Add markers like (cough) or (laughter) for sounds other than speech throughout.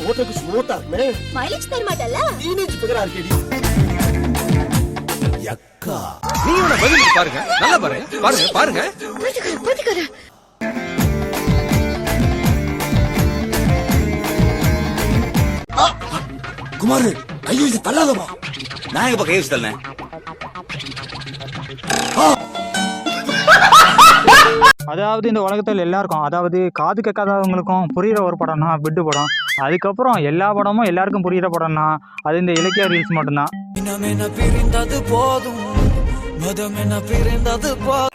ஓட்டுறதுக்கு ஸ்மூத்தா இருக்குமே? மைலேஜ் தர மாட்டல்ல டீனேஜ் பிகரா இருக்கேடி. யக்கா. நீ இவனை பதில் பாருங்க. நல்லா பாருங்க பாருங்க. பாருங்க போத்திக்கற குமார் ஐயோ இது தள்ளாதப்பா நான் எங்க வச்சு தள்ளேன் அதாவது இந்த உலகத்தில் எல்லாருக்கும் அதாவது காது கேட்காதவங்களுக்கும் புரிகிற ஒரு படம்னா விட்டு படம். அதுக்கப்புறம் எல்லா படமும் எல்லாருக்கும் புரிகிற படம்னா அது இந்த இலக்கிய ரீல்ஸ் மட்டும்தான். பிரிந்தது போதும் பிரிந்தது போதும்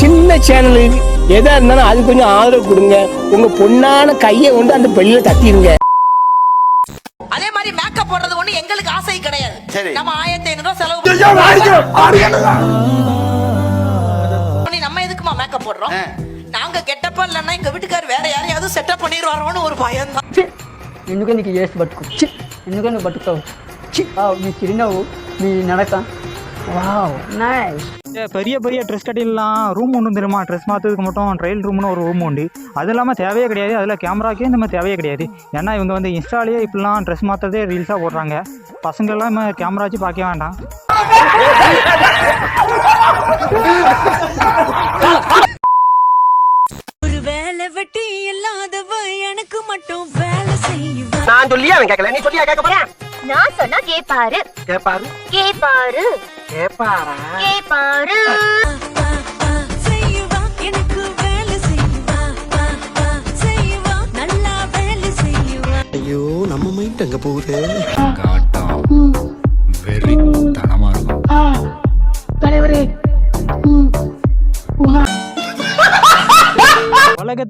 சின்ன சேனலுக்கு எதா இருந்தாலும் அது கொஞ்சம் ஆதரவு கொடுங்க. உங்க பொண்ணான கையை கொண்டு அந்த பெல்லில தட்டிடுங்க அதே மாதிரி மேக்கப் போடுறது ஒண்ணு எங்களுக்கு ஆசை கிடையாது. சரி. நம்ம ஆயிரத்தி ஐநூறு ரூபாய் செலவு பண்ணி நம்ம எதுக்குமா மேக்கப் போடுறோம்? நாங்க கெட்டப்ப இல்லைன்னா எங்க வீட்டுக்காரர் வேற யாரையாவது செட்டப் பண்ணிடுவாரோன்னு ஒரு பயம் தான் ఎందుకు నీకు చేసి పట్టుకో చి ఎందుకు నువ్వు పట్టుకోవు చి వావ్ నీ చిరునవ్వు నీ నడక వావ్ నైస్ இந்த பெரிய பெரிய ட்ரெஸ் கடையிலாம் ரூம் ஒன்று தெரியுமா ட்ரெஸ் மாற்றுறதுக்கு மட்டும் ட்ரையல் ரூம்னு ஒரு ரூம் உண்டு அது இல்லாமல் தேவையே கிடையாது அதில் கேமராக்கே இந்த மாதிரி தேவையே கிடையாது ஏன்னா இவங்க வந்து இன்ஸ்டாலேயே இப்படிலாம் ட்ரெஸ் மாற்றுறதே ரீல்ஸாக போடுறாங்க பசங்கள்லாம் கேமரா வச்சு பார்க்க வேண்டாம் நான் சொல்லியே அவன் கேட்கல. நீ சொல்லியா கேட்க போறேன் நான் சொன்னா கேப்பாரு. கேப்பாரு? கேப்பாரு. கேப்பாரா? கேப்பாரு. செய்வா எனக்கு வேலை செய்வா செய்வா நல்லா வேலை செய்வா. ஐயோ நம்ம மைண்ட் அங்க போகுது?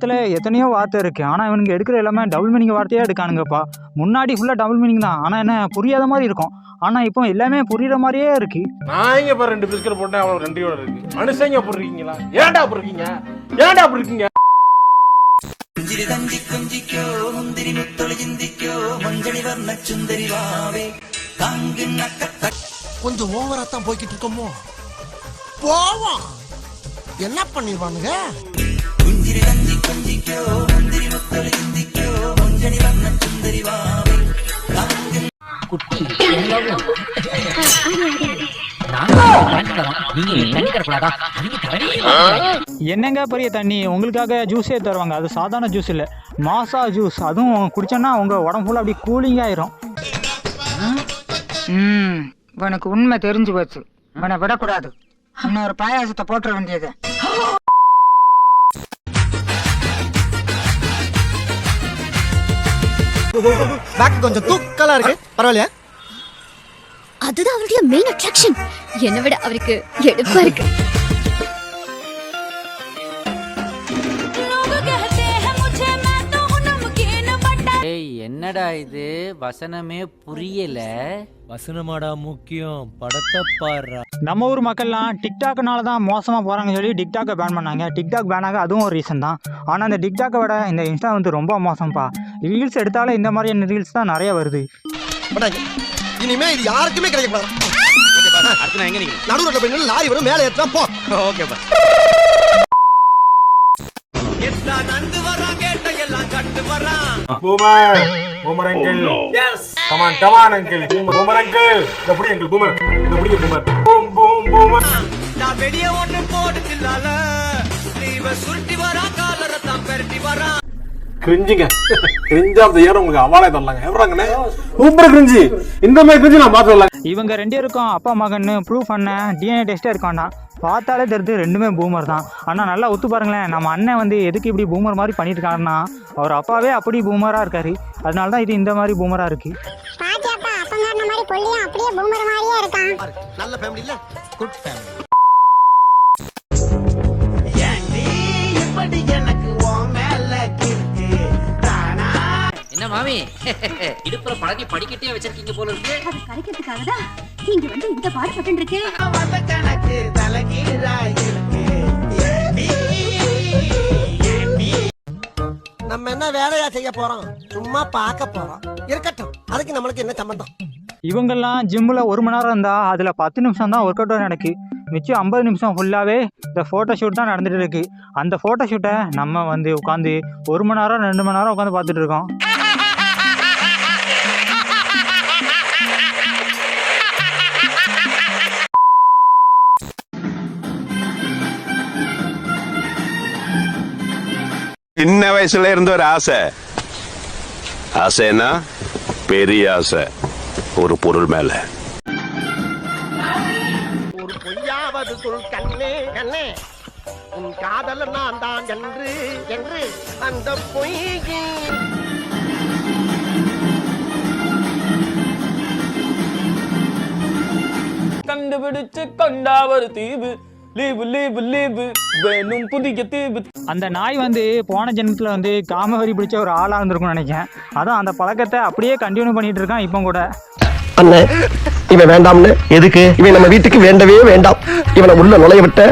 உலகத்தில் எத்தனையோ வார்த்தை இருக்குது ஆனால் இவனுங்க எடுக்கிற எல்லாமே டபுள் மீனிங் வார்த்தையாக எடுக்கானுங்கப்பா முன்னாடி ஃபுல்லாக டபுள் மீனிங் தான். ஆனால் என்ன புரியாத மாதிரி இருக்கும். ஆனால் இப்போ எல்லாமே புரியுற மாதிரியே இருக்குது நான் இங்க பாரு ரெண்டு பிஸ்கட் போட்டேன் அவ்வளவு ரெண்டையோட இருக்கு. மனுஷங்க அப்படி இருக்கீங்களா ஏன்டா அப்படி இருக்கீங்க ஏன்டா அப்படி இருக்கீங்க குஞ்சிரி தஞ்சி குஞ்சிக்கோ முந்திரி முத்தொழி சிந்திக்கோ மஞ்சளி வர்ண சுந்தரி வாவே. தங்கு நக்க கொஞ்சம் ஓவரா தான் போய்கிட்டு இருக்கோமோ? போவோம். என்ன பண்ணிடுவானுங்க என்னங்க பெரிய தண்ணி? உங்களுக்காக ஜூஸே தருவாங்க. அது சாதாரண ஜூஸ் இல்லை. மாசா ஜூஸ் அதுவும் குடிச்சோன்னா உங்க உடம்பு ஃபுல்லாக அப்படியே கூலிங் ஆயிரும். ம். உனக்கு உண்மை தெரிஞ்சு போச்சு. உன விடக்கூடாது. இன்னொரு பாயாசத்தை போட்டுற வேண்டியது. பேக் கொஞ்சம் தூக்கலா இருக்கு. பரவாயில்லையா? அதுதான் அவருடைய மெயின் அட்ராக்ஷன் என்னை விட அவருக்கு எடுப்பா இருக்கு. என்னடா இது? வசனமே புரியல. வசனமாடா முக்கியம். படத்தை பாடுறா. நம்ம ஊர் மக்கள்லாம் டிக்டாக்னால தான் மோசமாக போகிறாங்கன்னு சொல்லி டிக்டாக்கை பேன் பண்ணாங்க. டிக்டாக் பேன் ஆக அதுவும் ஒரு ரீசன் தான். ஆனால் அந்த டிக்டாக்கை விட இந்த இன்ஸ்டா வந்து ரொம்ப மோசம்ப்பா ரீல்ஸ் எடுத்தாலே இந்த மாதிரியான ரீல்ஸ் தான் நிறைய வருது. இனிமே இது யாருக்குமே நிக்கிறேன்? நடுவில் போய் லாரி வரும் மேலே ஏற்றா போ. ஓகேப்பா நந்து வரான் கேட்ட எல்லாம் கட்டு வரான். Boomer boomer uncle. Come on come on uncle boomer uncle. இந்த புடி அங்கிள் பூமர். இந்த புடி பூமர். Boom boom boomer. நான் வெளிய ஒண்ணு போடுதில்லால நீ இவ சுருட்டி வரா காலரை தான் பெரட்டி வரா. கிரிஞ்சுங்க. கிரிஞ்ச் ஆஃப் த இயர் உங்களுக்கு அவார்டே தரலாங்க. எவ்வளோங்கண்ணே சூப்பர் கிரிஞ்சி. இந்த மாதிரி கிரிஞ்சி நான் பார்த்து இவங்க ரெண்டு பேருக்கும் அப்பா மகன்னு ப்ரூவ் பண்ண டிஎன்ஏ டெஸ்ட்டே இருக்காண்டா பார்த்தாலே தெரிஞ்சு ரெண்டுமே பூமர் தான். ஆனால் நல்லா ஒத்து பாருங்களேன். நம்ம அண்ணன் வந்து எதுக்கு இப்படி பூமர் மாதிரி பண்ணிட்டு இருக்காருன்னா அவர் அப்பாவே அப்படி பூமராக இருக்காரு. அதனால தான் இது இந்த மாதிரி பூமராக இருக்குது பாத்தியாப்பா அப்பங்காரன மாதிரி பொள்ளியும் அப்படியே பூமர் மாதிரியே இருக்கான். நல்ல ஃபேமிலி இல்ல? குட் ஃபேமிலி இப்படி எனக்கு உன் மேல கிறுக்கு தானா என்ன மாமி? (laughs) இடுப்புல பழகி படிக்கட்டே வச்சிருக்கீங்க போல இருக்கு. அது கரைக்கிறதுக்காக தான் இங்க வந்து இந்த கணக்கு தலைகீழா இருக்கு? நம்ம என்ன வேலையா செய்ய போறோம்? சும்மா பார்க்க போறோம். இருக்கட்டும். அதுக்கு நம்மளுக்கு என்ன சம்பந்தம்? இவங்கெல்லாம் ஜிம்மில் ஒரு மணி நேரம் இருந்தால் அதில் பத்து நிமிஷம் தான் ஒர்க் அவுட் நடக்கு. மிச்சம் ஐம்பது நிமிஷம் ஃபுல்லாகவே இந்த ஃபோட்டோ ஷூட் தான் நடந்துட்டு இருக்கு. அந்த ஃபோட்டோ ஷூட்டை நம்ம வந்து உட்காந்து ஒரு மணி நேரம் ரெண்டு மணி நேரம் உட்காந்து பார்த்துட்டு இருக்கோம். சின்ன வயசுல இருந்த ஒரு ஆசை. ஆசைன்னா பெரிய ஆசை. ஒரு பொருள் மேல. ஒரு பொய்யாவது சொல் கண்ணே கண்ணே. உன் காதல நான் தான் என்று என்று அந்த பொய்யின் கண்டுபிடிச்சு கொண்டா ஒரு தீவு. Leave leave leave. வேணும் புதிய தீவு. அந்த நாய் வந்து போன ஜென்மத்தில் வந்து காமவரி பிடிச்ச ஒரு ஆளாக இருந்திருக்கும்னு நினைக்கிறேன். அதான் அந்த பழக்கத்தை அப்படியே கண்டினியூ பண்ணிட்டு இருக்கான் இப்போ கூட. அண்ணே இவன் வேண்டாம்னு. எதுக்கு? இவன் நம்ம வீட்டுக்கு வேண்டவே வேண்டாம். இவனை உள்ள நுழைய விட்ட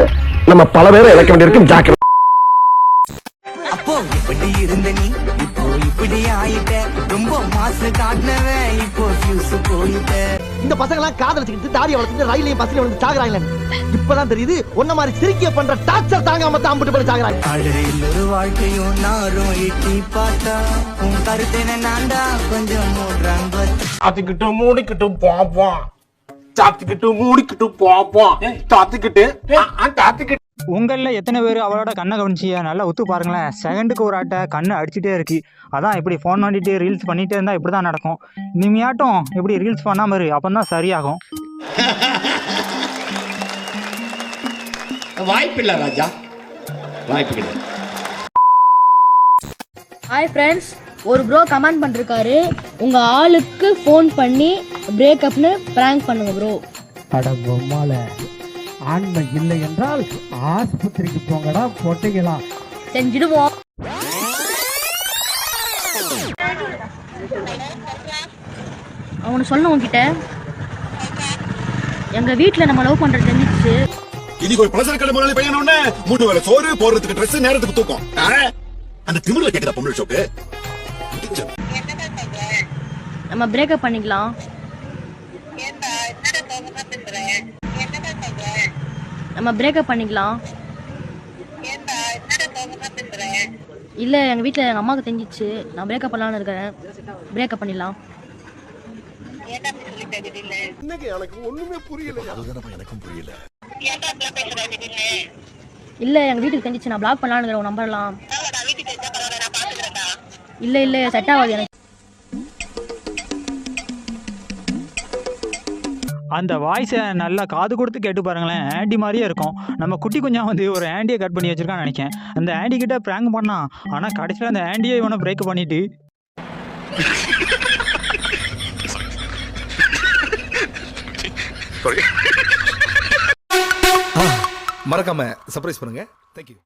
நம்ம பல பேரை இழக்க வேண்டியிருக்கும் ஜாக்கிரதை. அப்போ இப்படி இருந்த நீ இப்போ இப்படி ஆயிட்ட. ரொம்ப மாசு காட்டினவன் இப்போ ஃபியூஸ் போயிட்ட. இந்த பசங்க எல்லாம் காதலிச்சுக்கிட்டு தாடி வளர்த்துட்டு ரயிலையும் பஸ்லயும் வந்து சாகுறாங்களே. இப்பதான் தெரியுது ஒன்ன மாதிரி சிரிக்கிய பண்ற டார்ச்சர் தாங்காம தான் அம்பிட்டு போய் சாகுறாங்க அழகில் ஒரு வாழ்க்கையும் நாரும் எட்டி பார்த்தா உன் கருத்தின நான்டா கொஞ்சம் மூடுறாங்க சாத்திக்கிட்டு மூடிக்கிட்டு பாப்போம் சாத்திக்கிட்டு மூடிக்கிட்டு பாப்போம் சாத்திக்கிட்டு. சாத்திக்கிட்டு. உங்களில் எத்தனை பேர் அவளோட கண்ணை கவனிச்சிய? நல்லா ஒத்து பாருங்களேன். செகண்டுக்கு ஒரு ஆட்டை கண்ணு அடிச்சுட்டே இருக்கு. அதான் இப்படி ஃபோன் பண்ணிட்டு ரீல்ஸ் பண்ணிட்டே இருந்தால் இப்படி தான் நடக்கும். இனிமையாட்டும் இப்படி ரீல்ஸ் பண்ணாமல் இரு. அப்போ தான் சரியாகும். வாய்ப்பில்லை ராஜா. வாய்ப்பு ஹாய் ஃப்ரெண்ட்ஸ் ஒரு ப்ரோ கமெண்ட் பண்ணிருக்காரு. உங்க ஆளுக்கு ஃபோன் பண்ணி பிரேக்கப்னு பிராங்க் பண்ணுங்க ப்ரோ அட பொம்மால ஆண்மை இல்லை என்றால் ஆஸ்பத்திரிக்கு போங்கடா பொட்டைங்களா செஞ்சிடுவோம் அவனு சொல்லணும் உன்கிட்ட. எங்க வீட்ல நம்ம லவ் பண்றது தெரிஞ்சிச்சு. இன்னைக்கு ஒரு பலசர கடை முதலாளி பையன் உடனே மூணு வேலை சோறு போடுறதுக்கு ட்ரெஸ் நேரத்துக்கு தூக்கம்? அந்த திமிர்ல கேக்குதா பொம்பளை ஷோக்கு நம்ம பிரேக்கப் பண்ணிக்கலாம். நம்ம பிரேக்கப் பண்ணிக்கலாம். இல்ல எங்க வீட்ல எங்க அம்மாவுக்கு தெரிஞ்சிச்சு. நான் பிரேக்கப் பண்ணலாம்னு இருக்கிறேன் பிரேக்கப் பண்ணிடலாம். இல்ல எங்க வீட்டுக்கு தெரிஞ்சிச்சு. நான் பிளாக் பண்ணலாம்னு உன் நம்பர்லாம் இல்ல இல்ல செட் ஆகாது எனக்கு. அந்த வாய்ஸை நல்லா காது கொடுத்து கேட்டு பாருங்களேன். ஆண்டி மாதிரியே இருக்கும். நம்ம குட்டி குஞ்சா வந்து ஒரு ஆண்டியை கட் பண்ணி வச்சிருக்கான்னு நினைக்கேன் அந்த ஆண்டி கிட்ட ப்ராங்க் பண்ணான் ஆனால் கடைசியில் அந்த ஆண்டியை இவனை பிரேக் பண்ணிட்டு. மறக்காம சர்ப்ரைஸ் பண்ணுங்க. தேங்க்யூ